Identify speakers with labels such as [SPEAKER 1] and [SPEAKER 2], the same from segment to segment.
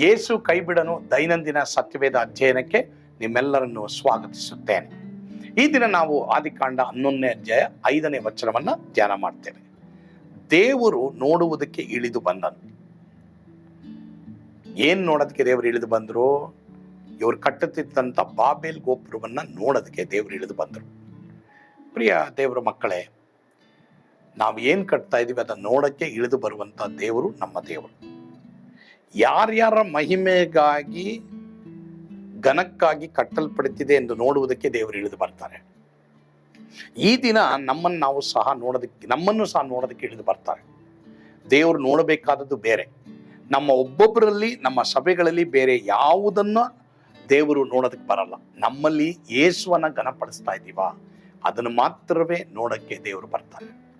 [SPEAKER 1] ಯೇಸು ಕೈಬಿಡನು ದೈನಂದಿನ ಸತ್ಯವೇದ ಅಧ್ಯಯನಕ್ಕೆ ನಿಮ್ಮೆಲ್ಲರನ್ನು ಸ್ವಾಗತಿಸುತ್ತೇನೆ. ಈ ದಿನ ನಾವು ಆದಿಕಾಂಡ ಹನ್ನೊಂದನೇ ಅಧ್ಯಾಯ ಐದನೇ ವಚನವನ್ನು ಧ್ಯಾನ ಮಾಡ್ತೇವೆ. ದೇವರು ನೋಡುವುದಕ್ಕೆ ಇಳಿದು ಬಂದನು. ಏನ್ ನೋಡೋದಕ್ಕೆ ದೇವರು ಇಳಿದು ಬಂದರು? ಇವರು ಕಟ್ಟುತ್ತಿದ್ದಂಥ ಬಾಬೇಲ್ ಗೋಪುರವನ್ನು ನೋಡೋದಕ್ಕೆ ದೇವರು ಇಳಿದು ಬಂದರು. ಪ್ರಿಯ ದೇವರ ಮಕ್ಕಳೇ, ನಾವು ಏನು ಕಟ್ತಾ ಇದ್ದೀವಿ ಅದನ್ನ ನೋಡಕ್ಕೆ ಇಳಿದು ಬರುವಂತ ದೇವರು ನಮ್ಮ ದೇವರು. ಯಾರ್ಯಾರ ಮಹಿಮೆಗಾಗಿ, ಘನಕ್ಕಾಗಿ ಕಟ್ಟಲ್ಪಡುತ್ತಿದೆ ಎಂದು ನೋಡುವುದಕ್ಕೆ ದೇವರು ಇಳಿದು ಬರ್ತಾರೆ. ಈ ದಿನ ನಮ್ಮನ್ನು ನಾವು ಸಹ ನೋಡೋದಕ್ಕೆ, ನಮ್ಮನ್ನು ಸಹ ನೋಡೋದಕ್ಕೆ ಇಳಿದು ಬರ್ತಾರೆ. ದೇವರು ನೋಡಬೇಕಾದದ್ದು ಬೇರೆ. ನಮ್ಮ ಒಬ್ಬೊಬ್ಬರಲ್ಲಿ, ನಮ್ಮ ಸಭೆಗಳಲ್ಲಿ ಬೇರೆ ಯಾವುದನ್ನ ದೇವರು ನೋಡೋದಕ್ಕೆ ಬರಲ್ಲ. ನಮ್ಮಲ್ಲಿ ಯೇಸುವನ್ನ ಘನಪಡಿಸ್ತಾ ಇದ್ದೀವಾ? ಅದನ್ನು ಮಾತ್ರವೇ ನೋಡಕ್ಕೆ ದೇವರು ಬರ್ತಾರೆ.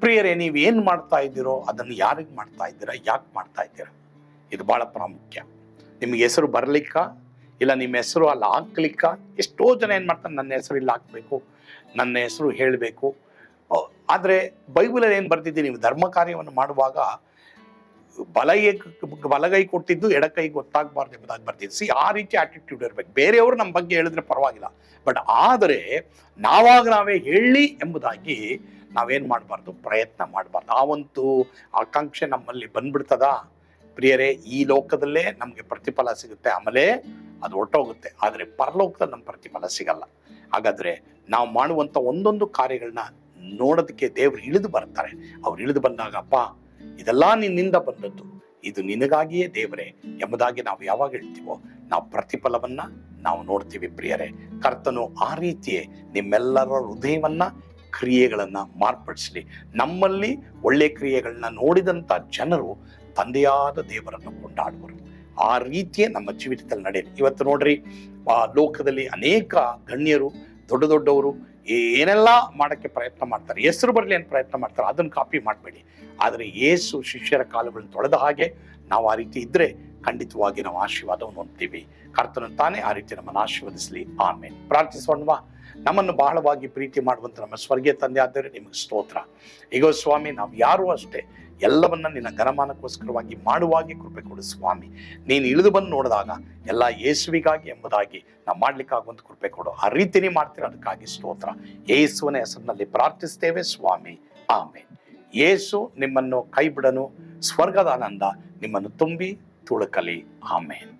[SPEAKER 1] ಪ್ರಿಯರೇ ನೀವು ಏನು ಮಾಡ್ತಾ ಇದ್ದೀರೋ ಅದನ್ನು ಯಾರಿಗೆ ಮಾಡ್ತಾ ಇದ್ದೀರಾ? ಯಾಕೆ ಮಾಡ್ತಾ ಇದ್ದೀರಾ? ಇದು ಬಹಳ ಪ್ರಾಮುಖ್ಯ. ನಿಮ್ಗೆ ಹೆಸರು ಬರಲಿಕ್ಕ? ಇಲ್ಲ ನಿಮ್ಮ ಹೆಸರು ಅಲ್ಲಿ ಹಾಕ್ಲಿಕ್ಕ? ಎಷ್ಟೋ ಜನ ಏನು ಮಾಡ್ತಾರೆ, ನನ್ನ ಹೆಸರು ಇಲ್ಲಿ ಹಾಕಬೇಕು, ನನ್ನ ಹೆಸರು ಹೇಳಬೇಕು. ಆದರೆ ಬೈಬಲಲ್ಲಿ ಏನು ಬರ್ತಿದ್ದೆ ನೀವು ಧರ್ಮ ಕಾರ್ಯವನ್ನು ಮಾಡುವಾಗ ಬಲಗೈ ಬಲಗೈ ಕೊಟ್ಟಿದ್ದು ಎಡಕೈ ಗೊತ್ತಾಗಬಾರ್ದು ಎಂಬುದಾಗಿ ಬರ್ತಿದ್ದು ಸಿ ಆ ರೀತಿ ಆಟಿಟ್ಯೂಡ್ ಇರಬೇಕು. ಬೇರೆಯವರು ನಮ್ಮ ಬಗ್ಗೆ ಹೇಳಿದ್ರೆ ಪರವಾಗಿಲ್ಲ. ಬಟ್ ಆದರೆ ನಾವಾಗ ನಾವೇ ಹೇಳಿ ಎಂಬುದಾಗಿ ನಾವೇನು ಮಾಡಬಾರ್ದು, ಪ್ರಯತ್ನ ಮಾಡಬಾರ್ದು. ಆ ಒಂದು ಆಕಾಂಕ್ಷೆ ನಮ್ಮಲ್ಲಿ ಬಂದ್ಬಿಡ್ತದ? ಪ್ರಿಯರೇ, ಈ ಲೋಕದಲ್ಲೇ ನಮಗೆ ಪ್ರತಿಫಲ ಸಿಗುತ್ತೆ. ಆಮೇಲೆ ಅದು ಹೊರಟೋಗುತ್ತೆ ಆದರೆ ಪರಲೋಕದಲ್ಲಿ ನಮ್ಮ ಪ್ರತಿಫಲ ಸಿಗಲ್ಲ. ಹಾಗಾದ್ರೆ ನಾವು ಮಾಡುವಂಥ ಒಂದೊಂದು ಕಾರ್ಯಗಳನ್ನ ನೋಡೋದಕ್ಕೆ ದೇವರು ಇಳಿದು ಬರ್ತಾರೆ. ಅವ್ರು ಇಳಿದು ಬಂದಾಗ, ಅಪ್ಪ, ಇದೆಲ್ಲ ನಿನ್ನಿಂದ ಬಂದದ್ದು. ಇದು ನಿನಗಾಗಿಯೇ ದೇವರೇ. ಎಂಬುದಾಗಿ ನಾವು ಯಾವಾಗ ಹೇಳ್ತೀವೋ, ನಾವು ಪ್ರತಿಫಲವನ್ನ ನಾವು ನೋಡ್ತೀವಿ ಪ್ರಿಯರೇ. ಕರ್ತನು ಆ ರೀತಿಯೇ ನಿಮ್ಮೆಲ್ಲರ ಹೃದಯವನ್ನ ಕ್ರಿಯೆಗಳನ್ನ ಮಾರ್ಪಡಿಸಲಿ. ನಮ್ಮಲ್ಲಿ ಒಳ್ಳೆ ಕ್ರಿಯೆಗಳನ್ನ ನೋಡಿದಂತ ಜನರು ತಂದೆಯಾದ ದೇವರನ್ನು ಕೊಂಡಾಡುವರು. ಆ ರೀತಿಯೇ ನಮ್ಮ ಜೀವಿತದಲ್ಲಿ ನಡೆಯಲಿ. ಇವತ್ತು ನೋಡ್ರಿ, ಆ ಲೋಕದಲ್ಲಿ ಅನೇಕ ಗಣ್ಯರು, ದೊಡ್ಡ ದೊಡ್ಡವರು ಏನೆಲ್ಲ ಮಾಡೋಕ್ಕೆ ಪ್ರಯತ್ನ ಮಾಡ್ತಾರೆ, ಹೆಸರು ಬರಲಿ ಅಂತ ಪ್ರಯತ್ನ ಮಾಡ್ತಾರೆ, ಅದನ್ನು ಕಾಪಿ ಮಾಡಬೇಡಿ. ಆದರೆ ಯೇಸು ಶಿಷ್ಯರ ಕಾಲುಗಳನ್ನು ತೊಳೆದ ಹಾಗೆ ನಾವು ಆ ರೀತಿ ಇದ್ದರೆ ಖಂಡಿತವಾಗಿ ನಾವು ಆಶೀರ್ವಾದವನ್ನು ಹೊಂದ್ತೀವಿ. ಕರ್ತನ ತಾನೇ ಆ ರೀತಿ ನಮ್ಮನ್ನು ಆಶೀರ್ವದಿಸಲಿ. ಆಮೇಲೆ ಪ್ರಾರ್ಥಿಸೋಣವಾ. ನಮ್ಮನ್ನು ಬಹಳವಾಗಿ ಪ್ರೀತಿ ಮಾಡುವಂಥ ನಮ್ಮ ಸ್ವರ್ಗೀಯ ತಂದೆ ಆದರೆ ನಿಮಗೆ ಸ್ತೋತ್ರ. ಈಗ ಸ್ವಾಮಿ, ನಾವು ಯಾರೂ ಅಷ್ಟೇ. ಎಲ್ಲವನ್ನ ನಿನ್ನ ಘನಮಾನಕ್ಕೋಸ್ಕರವಾಗಿ ಮಾಡುವಾಗೆ ಕೃಪೆ ಕೊಡು ಸ್ವಾಮಿ. ನೀನು ಇಳಿದು ಬಂದು ನೋಡಿದಾಗ ಎಲ್ಲ ಯೇಸುವಿಗಾಗಿ ಎಂಬುದಾಗಿ ನಾವು ಮಾಡ್ಲಿಕ್ಕಾಗುವಂತ ಕೃಪೆ ಕೊಡು. ಆ ರೀತಿನೇ ಮಾಡ್ತೀರ ಅದಕ್ಕಾಗಿ ಸ್ತೋತ್ರ. ಯೇಸುವಿನ ಹೆಸರಿನಲ್ಲಿ ಪ್ರಾರ್ಥಿಸ್ತೇವೆ ಸ್ವಾಮಿ. ಆಮೇಲೆ ಯೇಸು ನಿಮ್ಮನ್ನು ಕೈ ಬಿಡನು ಸ್ವರ್ಗದ ಆನಂದ ನಿಮ್ಮನ್ನು ತುಂಬಿ ತುಳುಕಲಿ. ಆಮೇಲೆ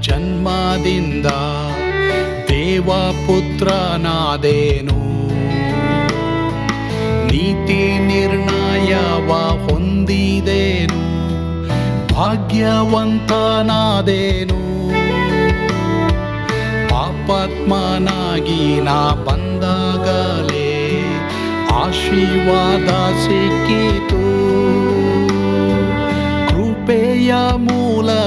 [SPEAKER 1] ಜನ್ಮದಿಂದ ದೇವಪುತ್ರನಾದೇನು ನೀತಿ ನಿರ್ಣಯವ ಹೊಂದಿದೇನು ಭಾಗ್ಯವಂತನಾದೇನು. ಪಾಪಾತ್ಮನಾಗಿ ನಾ ಬಂದಾಗಲೇ ಆಶೀರ್ವಾದ ಸಿಕ್ಕಿತು. ಕೃಪೆಯ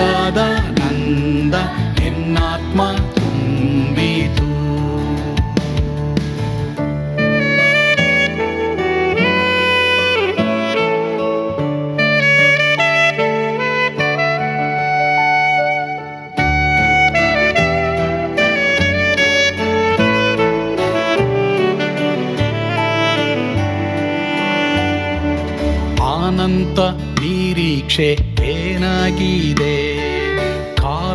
[SPEAKER 1] ಸ್ವರ್ಗದ ನಂದ ಎನ್ನಾತ್ಮ ತುಂಬಿತು. ಆನಂತ ನಿರೀಕ್ಷೆ ಏನಾಗಿದೆ?